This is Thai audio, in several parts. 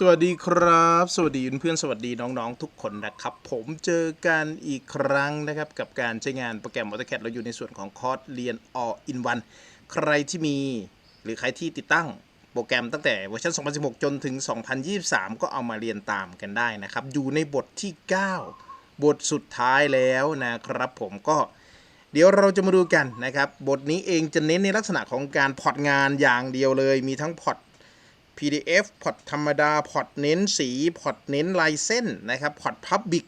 สวัสดีครับ สวัสดีเพื่อนสวัสดีน้องๆ ทุกคนนะครับ ผมเจอกันอีกครั้งนะครับ กับการใช้งานโปรแกรม AutoCAD เราอยู่ในส่วนของคอร์สเรียน All in One ใครที่มี หรือใครที่ติดตั้งโปรแกรมตั้งแต่เวอร์ชัน 2016 จนถึง 2023 ก็เอามาเรียนตามกันได้นะครับ อยู่ในบทที่ 9 บทสุดท้ายแล้วนะครับ ผมก็เดี๋ยวเราจะมาดูกันนะครับ บทนี้เองจะเน้นในลักษณะของการพอร์ตงานอย่างเดียวเลย มีทั้งพอร์ต PDF พอร์ตธรรมดา พอร์ตเน้นสีพอร์ตเน้นลายเส้นนะครับพอร์ตพับบิก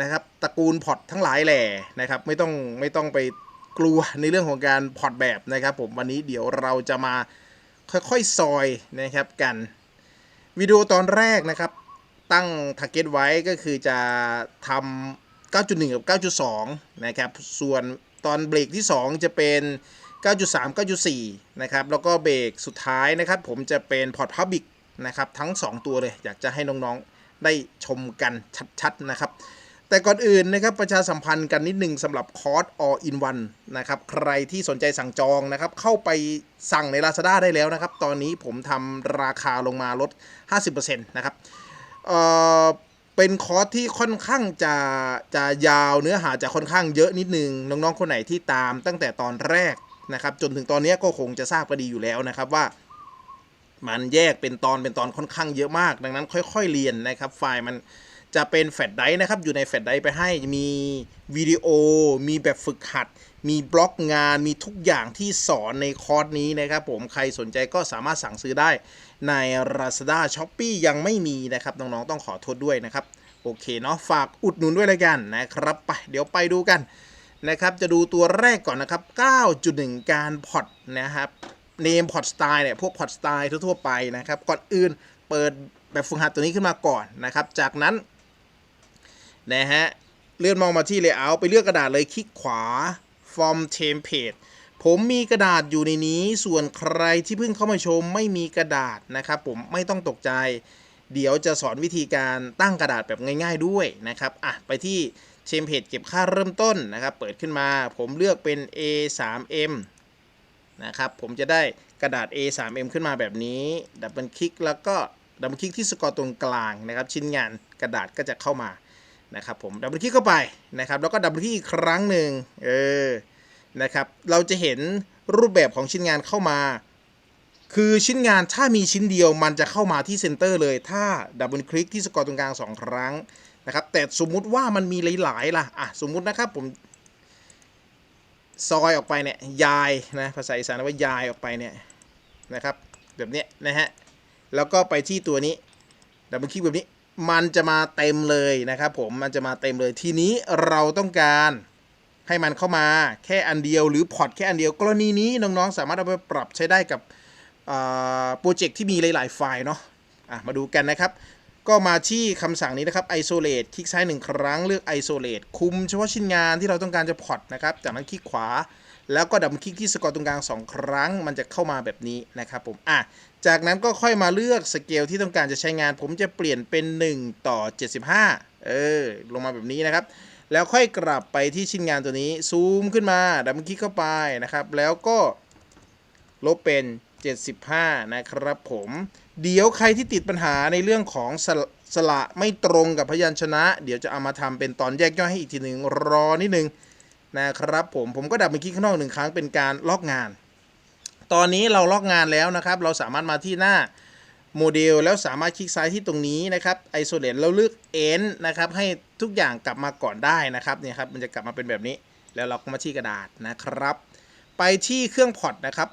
นะครับตระกูลพอร์ตทั้งหลายแหล่นะครับไม่ต้องไม่ต้องไปกลัวในเรื่องของการพอร์ตแบบนะครับผมวันนี้เดี๋ยวเราจะมาค่อยๆซอยนะครับกันวิดีโอตอนแรกนะครับ ตั้งทาร์เก็ตไว้ก็คือจะทำ9.1 กับ 9.2 นะครับ ส่วนตอนเบรกที่ 2 จะเป็น 9.3 9.4 นะครับ แล้วก็เบรกสุดท้ายนะครับ ผมจะเป็นพอร์ตพับบิกนะครับ ทั้ง 2 ตัวเลย อยากจะให้น้องๆได้ชมกันชัดๆนะครับ แต่ก่อนอื่นนะครับ ประชาสัมพันธ์กันนิดนึงสำหรับคอร์ส all in one นะครับ ใครที่สนใจสั่งจองนะครับ เข้าไปสั่งใน Lazada ได้แล้วนะครับ ตอนนี้ผมทำราคาลงมาลด 50%นะครับเอ่อเป็นคอร์สที่ค่อนข้างจะจะยาวเนื้อหาจะค่อนข้างเยอะนิดนึงน้องๆคนไหนที่ตามตั้งแต่ตอนแรก นะครับจนถึงตอนนี้ก็คงจะทราบกันดีอยู่แล้วนะครับว่า มันแยกเป็นตอนเป็นตอนค่อนข้างเยอะมาก ดังนั้นค่อย ๆ เรียนนะครับ ไฟล์มันจะเป็นแฟลชไดร์นะครับ อยู่ในแฟลชไดร์ไปให้มีวิดีโอ มีแบบฝึกหัด มีบล็อกงาน มีทุกอย่างที่สอนในคอร์สนี้นะครับ ผมใครสนใจก็สามารถสั่งซื้อได้ใน Lazada s h o p e e ยังไม่มีนะครับ น้อง ๆ ต้องขอโทษด้วยนะครับ โอเคเนาะฝากอุดหนุนด้วยลยกันนะครับ ไป เดี๋ยวไปดูกัน นะครับ จะดูตัวแรกก่อนนะครับ 9.1 การพอตนะครับเนมพอตสไตล์เนี่ยพวกพอตสไตล์ทั่วๆไปนะครับ ก่อนอื่นเปิดแบบฝึกหัดตัวนี้ขึ้นมาก่อนนะครับ จากนั้นนะฮะเลื่อนมองมาที่ Layout ไปเลือกกระดาษเลยคลิกขวา Form Template ผมมีกระดาษอยู่ในนี้ ส่วนใครที่เพิ่งเข้ามาชมไม่มีกระดาษนะครับ ผมไม่ต้องตกใจ เดี๋ยวจะสอนวิธีการตั้งกระดาษแบบง่าย ๆด้วยนะครับอะไปที่เชมเพจเก็บค่าเริ่มต้นนะครับ เปิดขึ้นมาผมเลือกเป็น A3M นะครับผมจะได้กระดาษ A3M ขึ้นมาแบบนี้ ดับเบิลคลิกแล้วก็ดับเบิลคลิกที่สกอร์ตรงกลางนะครับ ชิ้นงานกระดาษก็จะเข้ามานะครับผมดับเบิลคลิกเข้าไปนะครับแล้วก็ดับเบิลคลิกอีกครั้งหนึ่งเออนะครับเราจะเห็นรูปแบบของชิ้นงานเข้ามา คือชิ้นงานถ้ามีชิ้นเดียวมันจะเข้ามาที่เซนเตอร์เลย ถ้าดับเบิลคลิกที่สกอร์ตรงกลาง 2 ครั้งนะครับ แต่สมมุติว่ามันมีหลายๆล่ะอะสมมุตินะครับผมซอยออกไปเนี่ยยายนะภาษาอีสานว่ายายออกไปเนี่ยนะครับ แบบเนี้ยนะฮะแล้วก็ไปที่ตัวนี้ดับเบิลคลิกแบบนี้มันจะมาเต็มเลยนะครับผมมันจะมาเต็มเลยทีนี้เราต้องการให้มันเข้ามาแค่อันเดียวหรือพอร์ตแค่อันเดียวกรณีนี้น้องๆ สามารถเอาไปปรับใช้ได้กับ โปรเจกต์ที่มีหลาย ๆ ไฟล์เนาะะมาดูกันนะครับ ก็มาที่คำสั่งนี้นะครับ isolate คลิกซ้ายหนึ่งครั้งเลือก isolate คุมเฉพาะชิ้นงานที่เราต้องการจะพอตนะครับ จากนั้นคลิกขวา แล้วก็ดับคลิกที่สกอร์ตรงกลาง 2 ครั้ง มันจะเข้ามาแบบนี้นะครับผมอะจากนั้นก็ค่อยมาเลือกสเกลที่ต้องการจะใช้งาน ผมจะเปลี่ยนเป็น 1 ต่อ 75 เออ ลงมาแบบนี้นะครับแล้วค่อยกลับไปที่ชิ้นงานตัวนี้ซูมขึ้นมาดับคลิกเข้าไปนะครับ แล้วก็ลบเป็น 75 นะครับผม เดี๋ยวใครที่ติดปัญหาในเรื่องของสระสระไม่ตรงกับพยัญชนะ เดี๋ยวจะเอามาทำเป็นตอนแยกย่อยให้อีกทีหนึ่งรอนิดนึงนะครับผมผมก็ดับเบิลคลิกข้างนอกหนึ่งครั้งเป็นการลอกงาน ตอนนี้เราลอกงานแล้วนะครับ เราสามารถมาที่หน้าโมเดลแล้วสามารถคลิกซ้ายที่ตรงนี้นะครับ isolate แล้วเลือก end นะครับให้ทุกอย่างกลับมาก่อนได้นะครับเนี่ยครับมันจะกลับมาเป็นแบบนี้ แล้วเราก็มาที่กระดาษนะครับ ไปที่เครื่องพอร์ตนะครับ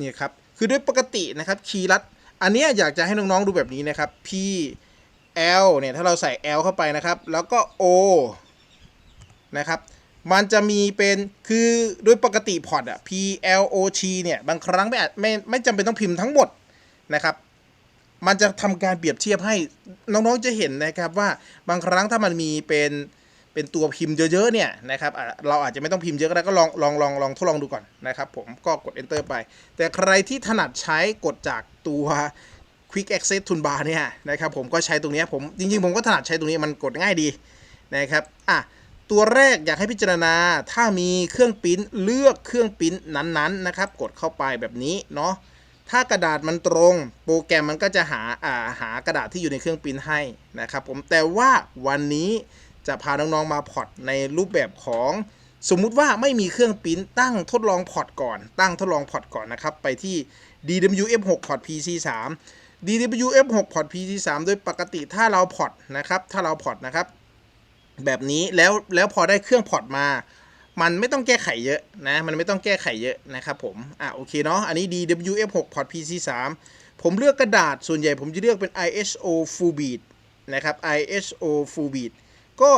นี่ครับคือด้วยปกตินะครับคีย์ลัดอันนี้อยากจะให้น้องๆดูแบบนี้นะครับ P L เนี่ยถ้าเราใส่ L เข้าไปนะครับ แล้วก็ O นะครับมันจะมีเป็นคือด้วยปกติพอร์ตอะ P L O T เนี่ยบางครั้งไม่อาจไม่ไม่จำเป็นต้องพิมพ์ทั้งหมดนะครับ มันจะทำการเปรียบเทียบให้น้องๆจะเห็นนะครับว่าบางครั้งถ้ามันมีเป็น เป็นตัวพิมพ์เยอะๆเนี่ยนะครับเราอาจจะไม่ต้องพิมพ์เยอะก็ได้ก็ลองลองลองลองทดลองดูก่อนนะครับผมก็กด enter ไป แต่ใครที่ถนัดใช้กดจากตัว quick access toolbar เนี่ยนะครับผมก็ใช้ตรงนี้ผมจริงๆ ผมก็ถนัดใช้ตรงนี้มันกดง่ายดีนะครับอะตัวแรกอยากให้พิจารณาถ้ามีเครื่องปิ้นเลือกเครื่องปิ้นนั้นๆนะครับกดเข้าไปแบบนี้เนาะถ้ากระดาษมันตรงโปรแกรมมันก็จะหาอ่าหากระดาษที่อยู่ในเครื่องปิ้นให้นะครับผมแต่ว่าวันนี้ จะพาน้องๆมาพอร์ตในรูปแบบของสมมุติว่าไม่มีเครื่องปิ้นตั้งทดลองพอร์ตก่อน ตั้งทดลองพอร์ตก่อนนะครับ ไปที่ DWF6 พอร์ต PC3 DWF6 พอร์ต PC3 โดยปกติถ้าเราพอร์ตนะครับ ถ้าเราพอร์ตนะครับ แบบนี้แล้วแล้วพอได้เครื่องพอร์ตมา มันไม่ต้องแก้ไขเยอะนะ มันไม่ต้องแก้ไขเยอะนะครับผม อะโอเคเนาะ อันนี้ DWF6 พอร์ต PC3 ผมเลือกกระดาษส่วนใหญ่ผมจะเลือกเป็น ISO Full Bead นะครับ ISO Full Bead ก็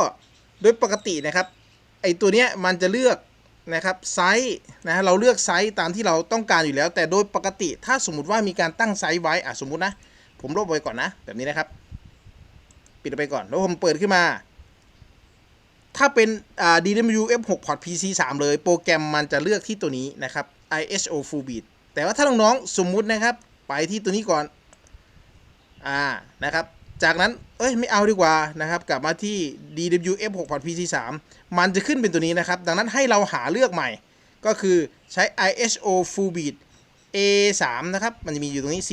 โดยปกตินะครับไอตัวเนี้ยมันจะเลือกนะครับไซส์นะเราเลือกไซส์ตามที่เราต้องการอยู่แล้ว แต่โดยปกติถ้าสมมติว่ามีการตั้งไซส์ไว้อะสมมุตินะ ผมลบไว้ก่อนนะ แบบนี้นะครับ ปิดไปก่อน แล้วผมเปิดขึ้นมา ถ้าเป็นอ่า DWF6 พอร์ต PC3 เลย โปรแกรมมันจะเลือกที่ตัวนี้นะครับ ISO Full Beat แต่ว่าถ้าน้องๆสมมุตินะครับ ไปที่ตัวนี้ก่อน อ่านะครับ จากนั้น เอ้ย ไม่เอาดีกว่านะครับ กลับมาที่ DWF6 พอร์ต PC3 มันจะขึ้นเป็นตัวนี้นะครับ ดังนั้นให้เราหาเลือกใหม่ ก็คือใช้ ISO Full Beat A3 นะครับ มันจะมีอยู่ตรงนี้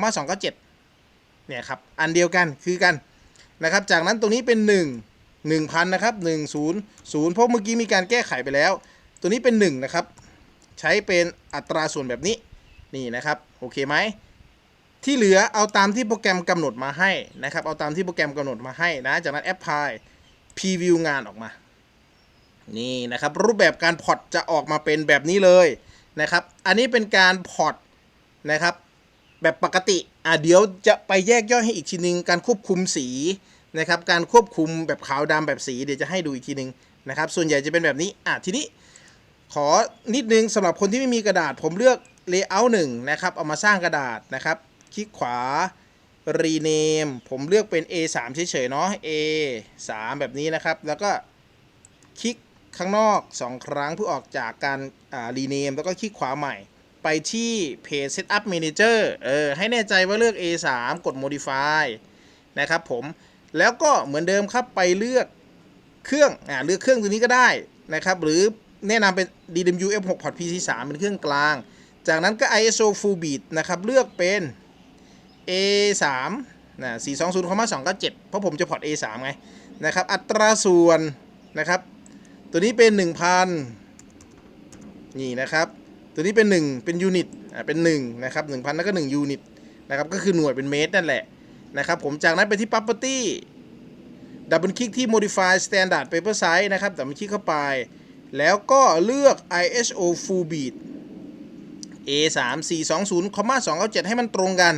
420,297 เนี่ยครับ อันเดียวกันคือกันนะครับ จากนั้นตรงนี้เป็น 1 1,000 นะครับ 10 0 เพราะเมื่อกี้มีการแก้ไขไปแล้ว ตัวนี้เป็น 1 นะครับ ใช้เป็นอัตราส่วนแบบนี้ นี่นะครับ โอเคไหม ที่เหลือเอาตามที่โปรแกรมกำหนดมาให้นะครับ เอาตามที่โปรแกรมกำหนดมาให้นะ จากนั้น apply preview งานออกมา นี่นะครับ รูปแบบการพอร์ตจะออกมาเป็นแบบนี้เลยนะครับ อันนี้เป็นการพอร์ตนะครับแบบปกติ อะเดี๋ยวจะไปแยกย่อยให้อีกทีนึง การควบคุมสีนะครับ การควบคุมแบบขาวดำแบบสีเดี๋ยวจะให้ดูอีกทีนึงนะครับ ส่วนใหญ่จะเป็นแบบนี้ อะทีนี้ขอนิดนึงสำหรับคนที่ไม่มีกระดาษ ผมเลือก layout หนึ่งนะครับ เอามาสร้างกระดาษนะครับ คลิกขวา rename ผมเลือกเป็น A3 เฉยๆเนาะ A3 แบบนี้นะครับ แล้วก็คลิกข้างนอก 2 ครั้งเพื่อออกจากการ rename แล้วก็คลิกขวาใหม่ ไปที่ page setup manager เออให้แน่ใจว่าเลือก A3 กด modify นะครับผมแล้วก็เหมือนเดิมครับไปเลือกเครื่องอ่าเลือกเครื่องตัวนี้ก็ได้นะครับ หรือแนะนำเป็น DWF 6 Port PC3 เป็นเครื่องกลาง จากนั้นก็ ISO Full Beat นะครับ เลือกเป็น A3 นะ420,297 เพราะผมจะพอร์ต A3 ไงนะครับ อัตราส่วนนะครับ ตัวนี้เป็น 1,000 นี่นะครับ ตัวนี้เป็น 1 เป็นยูนิตอ่าเป็น1นะครับ1,000 แล้วก็ 1 ยูนิตนะครับ ก็คือหน่วยเป็นเมตรนั่นแหละนะครับ ผมจากนั้นไปที่ property ดับเบิลคลิกที่ modify standard paper size นะครับดับเบิลคลิกเข้าไป แล้วก็เลือก ISO full beat A3 420,297ให้มันตรงกัน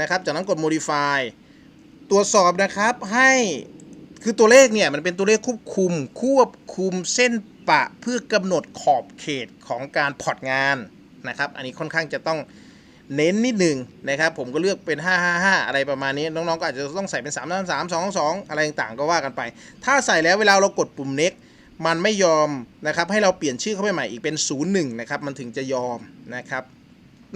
นะครับ จากนั้นกด modify ตรวจสอบนะครับให้คือตัวเลขเนี่ยมันเป็นตัวเลขควบคุมควบคุมเส้นปะเพื่อกำหนดขอบเขตของการพอร์ตงานนะครับ อันนี้ค่อนข้างจะต้องเน้นนิดหนึ่งนะครับ ผมก็เลือกเป็น 555 อะไรประมาณนี้ น้องๆ ก็อาจจะต้องใส่เป็น 3 3 3 2 2 อะไรต่างๆ ก็ว่ากันไป ถ้าใส่แล้วเวลาเรากดปุ่ม next มันไม่ยอมนะครับ ให้เราเปลี่ยนชื่อเข้าไปใหม่อีกเป็น 01 นะครับ มันถึงจะยอมนะครับ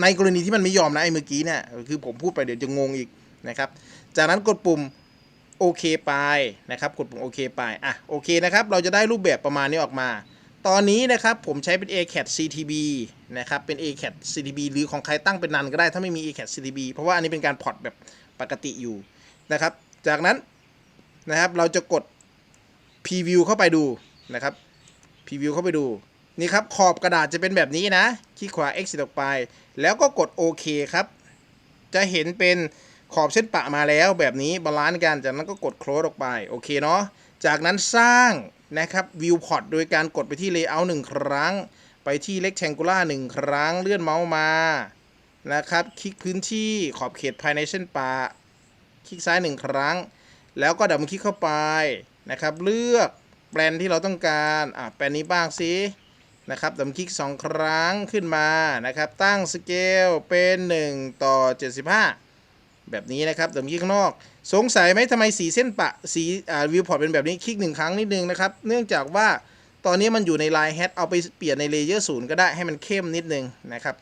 ในกรณีที่มันไม่ยอมนะไอ้เมื่อกี้เนี่ยคือผมพูดไปเดี๋ยวจะงงอีกนะครับ จากนั้นกดปุ่มโอเคไปนะครับ กดปุ่มโอเคไปอะโอเคนะครับ เราจะได้รูปแบบประมาณนี้ออกมา ตอนนี้นะครับผมใช้เป็น ACAT CTB นะครับเป็น ACAT CTB หรือของใครตั้งเป็นนันก็ได้ถ้าไม่มี ACAT CTB เพราะว่าอันนี้เป็นการพอร์ตแบบปกติอยู่นะครับ จากนั้นนะครับเราจะกด Preview เข้าไปดูนะครับ Preview เข้าไปดู นี่ครับขอบกระดาษจะเป็นแบบนี้นะคลิกขวา exit ออกไป แล้วก็กดโอเคครับ จะเห็นเป็นขอบเส้นปะมาแล้วแบบนี้บาลานซ์กันจากนั้นก็กด close ออกไปโอเคเนาะจากนั้นสร้างนะครับ viewport โดยการกดไปที่ layout 1ครั้ง ไปที่ rectangular 1 ครั้งเลื่อนเมาส์มานะครับคลิกพื้นที่ขอบเขตภายในเส้นปะคลิกซ้าย 1 ครั้ง แล้วก็ดับคลิกเข้าไปนะครับ เลือกแปลนที่เราต้องการอะแปลนนี้บ้างสิ นะครับดับเบิลคลิก 2 ครั้งขึ้นมานะครับ ตั้งสเกลเป็น 1 ต่อ 75 แบบนี้นะครับดับเบิลคลิกข้างนอก สงสัยไหมทำไมสีเส้นปะสีอ่าวิวพอร์ตเป็นแบบนี้คลิก 1 ครั้งนิดนึงนะครับ เนื่องจากว่าตอนนี้มันอยู่ในไลน์แฮทเอาไปเปลี่ยนในเลเยอร์ศูนย์ก็ได้ให้มันเข้มนิดนึงนะครับ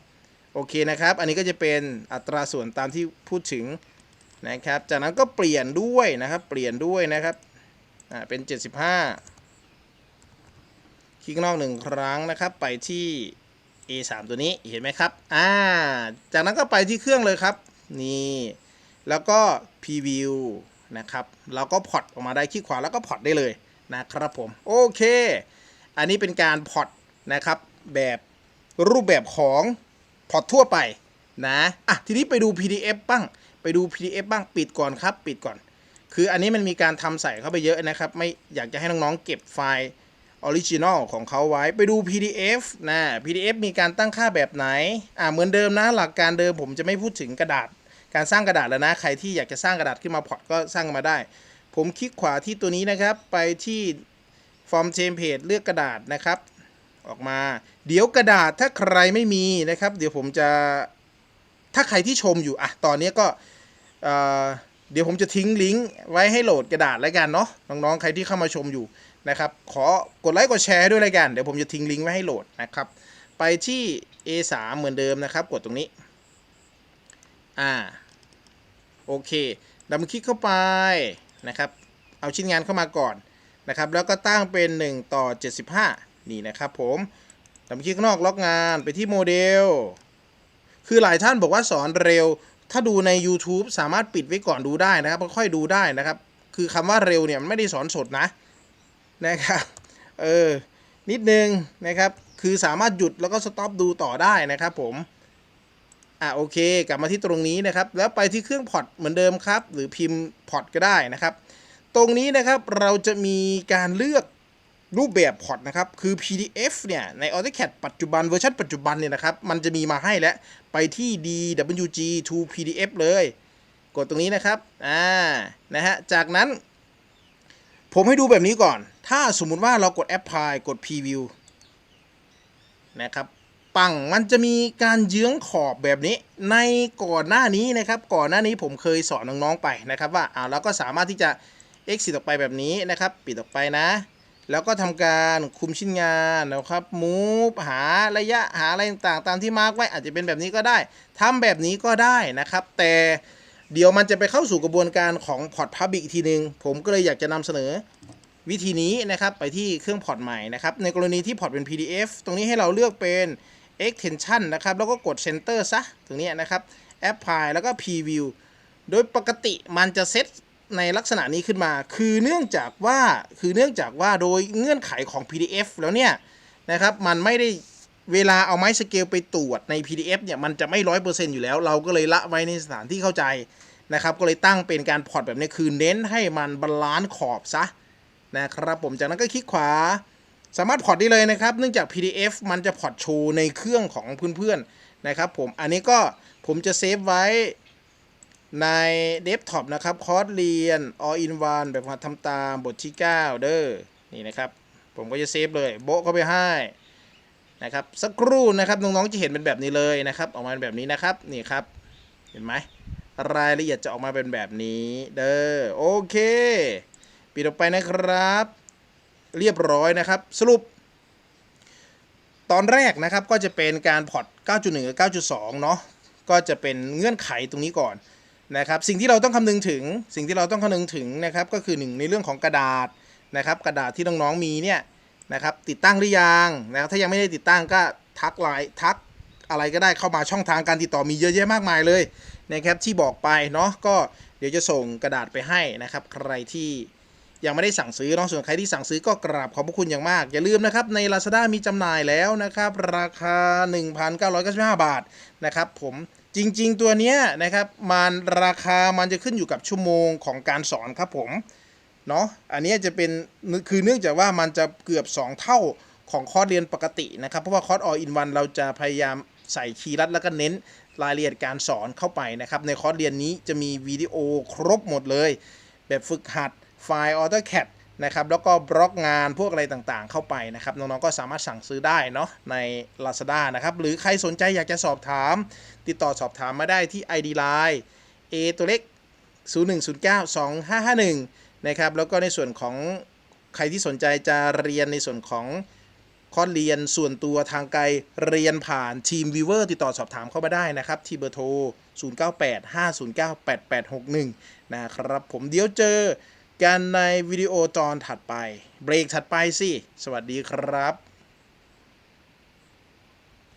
โอเคนะครับ อันนี้ก็จะเป็นอัตราส่วนตามที่พูดถึงนะครับ จากนั้นก็เปลี่ยนด้วยนะครับ เปลี่ยนด้วยนะครับ อ่า เป็น 75 คลิกนอกหนึ่งครั้งนะครับ ไปที่ A3 ตัวนี้เห็นไหมครับ อ่า จากนั้นก็ไปที่เครื่องเลยครับ นี่ แล้วก็ preview นะครับเราก็พอตออกมาได้คลิกขวาแล้วก็พอตได้เลยนะครับผม โอเค อันนี้เป็นการพอตนะครับ แบบรูปแบบของพอตทั่วไปนะอะทีนี้ไปดู PDF บ้าง ไปดู PDF บ้างปิดก่อนครับ ปิดก่อน คืออันนี้มันมีการทำใส่เข้าไปเยอะนะครับ ไม่อยากจะให้น้องๆเก็บไฟล์ ออริจินอลของเขาไว้ไปดู PDF นะ PDF มีการตั้งค่าแบบไหน อ่าเหมือนเดิมนะ หลักการเดิมผมจะไม่พูดถึงกระดาษ การสร้างกระดาษแล้วนะ ใครที่อยากจะสร้างกระดาษขึ้นมาพอร์ตก็สร้างมาได้ ผมคลิกขวาที่ตัวนี้นะครับ ไปที่ Form Template เลือกกระดาษนะครับ ออกมา เดี๋ยวกระดาษถ้าใครไม่มีนะครับ เดี๋ยวผมจะ ถ้าใครที่ชมอยู่อะตอนนี้ก็เอ่อเดี๋ยวผมจะทิ้งลิงก์ไว้ให้โหลดกระดาษแล้วกันเนาะน้องๆใครที่เข้ามาชมอยู่ นะครับ ขอกดไลค์กดแชร์ด้วยแล้วกัน เดี๋ยวผมจะทิ้งลิงก์ไว้ให้โหลดนะครับ ไปที่ A3 เหมือนเดิมนะครับ กดตรงนี้ อ่า โอเคดับคลิกเข้าไปนะครับ เอาชิ้นงานเข้ามาก่อนนะครับ แล้วก็ตั้งเป็น 1 ต่อ 75 นี่นะครับผมดับคลิกข้างนอกล็อกงานไปที่โมเดล คือหลายท่านบอกว่าสอนเร็ว ถ้าดูใน YouTube สามารถปิดไว้ก่อนดูได้นะครับค่อยดูได้นะครับ คือคำว่าเร็วเนี่ยมันไม่ได้สอนสดนะ นะครับเออนิดนึงนะครับคือสามารถหยุดแล้วก็สต็อปดูต่อได้นะครับผมอะโอเค กลับมาที่ตรงนี้นะครับ แล้วไปที่เครื่องพอร์ตเหมือนเดิมครับ หรือพิมพ์พอร์ตก็ได้นะครับ ตรงนี้นะครับเราจะมีการเลือกรูปแบบพอร์ตนะครับ คือ PDF เนี่ยใน AutoCAD ปัจจุบันเวอร์ชันปัจจุบันเนี่ยนะครับ มันจะมีมาให้แล้วไปที่ DWG to PDF เลย กดตรงนี้นะครับ อ่า นะฮะ จากนั้น ผมให้ดูแบบนี้ก่อน ถ้าสมมุติว่าเรากด Apply กด Preview นะครับ ปังมันจะมีการเยื้องขอบแบบนี้ ในก่อนหน้านี้นะครับ ก่อนหน้านี้ผมเคยสอนน้องๆไปนะครับ ว่าอ่าเราก็สามารถที่จะ exit ออกไปแบบนี้นะครับ ปิดออกไปนะ แล้วก็ทำการคุมชิ้นงานนะครับ move หาระยะหาอะไรต่างๆ ตามที่มาร์กไว้อาจจะเป็นแบบนี้ก็ได้ทำแบบนี้ก็ได้นะครับ แต่เดี๋ยวมันจะไปเข้าสู่กระบวนการของพอร์ต Public อีกทีนึง ผมก็เลยอยากจะนำเสนอ วิธีนี้นะครับไปที่เครื่องพอร์ตใหม่นะครับในกรณีที่พอร์ตเป็น PDF ตรงนี้ให้เราเลือกเป็น extension นะครับแล้วก็กด center ซะตรงนี้นะครับ apply แล้วก็ preview โดยปกติมันจะเซตในลักษณะนี้ขึ้นมา คือเนื่องจากว่าคือเนื่องจากว่าโดยเงื่อนไขของ PDF แล้วเนี่ยนะครับมันไม่ได้เวลาเอาไม้สเกลไปตรวจใน PDF เนี่ยมันจะไม่ร้อยเปอร์เซ็นต์อยู่แล้ว เราก็เลยละไว้ในสถานที่เข้าใจนะครับก็เลยตั้งเป็นการพอร์ตแบบนี้คือเน้นให้มันบาลานซ์ขอบซะ นะครับผมจากนั้นก็คลิกขวา สามารถพอร์ตได้เลยนะครับ เนื่องจาก PDF มันจะพอร์ตโชว์ในเครื่องของเพื่อนๆนะครับผมอันนี้ก็ผมจะเซฟไว้ในเดสก์ท็อปนะครับคอร์สเรียน all in one แบบมาทำตามบทที่ 9 เด้อนี่นะครับ ผมก็จะเซฟเลย โบะเข้าไปให้นะครับสักครู่นะครับน้องๆจะเห็นเป็นแบบนี้เลยนะครับ ออกมาเป็นแบบนี้นะครับนี่ครับเห็นไหมรายละเอียดจะออกมาเป็นแบบนี้ เด้อโอเค ปิดออกไปนะครับ เรียบร้อยนะครับ สรุป ตอนแรกนะครับก็จะเป็นการพอร์ต 9.1 กับ 9.2 เนาะก็จะเป็นเงื่อนไขตรงนี้ก่อนนะครับ สิ่งที่เราต้องคำนึงถึง สิ่งที่เราต้องคำนึงถึงนะครับ ก็คือหนึ่งในเรื่องของกระดาษนะครับ กระดาษที่น้องๆมีเนี่ยนะครับติดตั้งหรือยังนะครับถ้ายังไม่ได้ติดตั้งก็ทักไลน์ทักอะไรก็ได้เข้ามาช่องทางการติดต่อมีเยอะแยะมากมายเลยนะครับที่บอกไปเนาะก็เดี๋ยวจะส่งกระดาษไปให้นะครับ ใครที่ ยังไม่ได้สั่งซื้อเนาะส่วนใครที่สั่งซื้อก็กราบขอบพระคุณอย่างมาก อย่าลืมนะครับใน Lazada มีจำหน่ายแล้วนะครับ ราคา 1,995 บาทนะครับผมจริง ๆ ตัวเนี้ยนะครับมันราคามันจะขึ้นอยู่กับชั่วโมงของการสอนครับผมเนาะอันนี้จะเป็นคือเนื่องจากว่ามันจะเกือบ 2 เท่าของคอร์สเรียนปกตินะครับ เพราะว่าคอร์ส all in one เราจะพยายามใส่คีย์รัดแล้วก็เน้นรายละเอียดการสอนเข้าไปนะครับ ในคอร์สเรียนนี้จะมีวิดีโอครบหมดเลย แบบฝึกหัด ไฟล์ AutoCAD นะครับแล้วก็บล็อกงานพวกอะไรต่างๆ เข้าไปนะครับน้องๆก็สามารถสั่งซื้อได้เนาะใน Lazada นะครับหรือใครสนใจอยากจะสอบถาม ติดต่อสอบถามมาได้ที่ ID Line A ตัวเล็ก 01092551 นะครับแล้วก็ในส่วนของใครที่สนใจจะเรียนในส่วนของคอร์สเรียนส่วนตัวทางไกลเรียนผ่านทีม Viewer ติดต่อสอบถามเข้ามาได้นะครับ ที่เบอร์โทร 0985098861 นะครับผมเดี๋ยวเจอ กันในวิดีโอตอนถัดไป เบรกถัดไปสิ สวัสดีครับ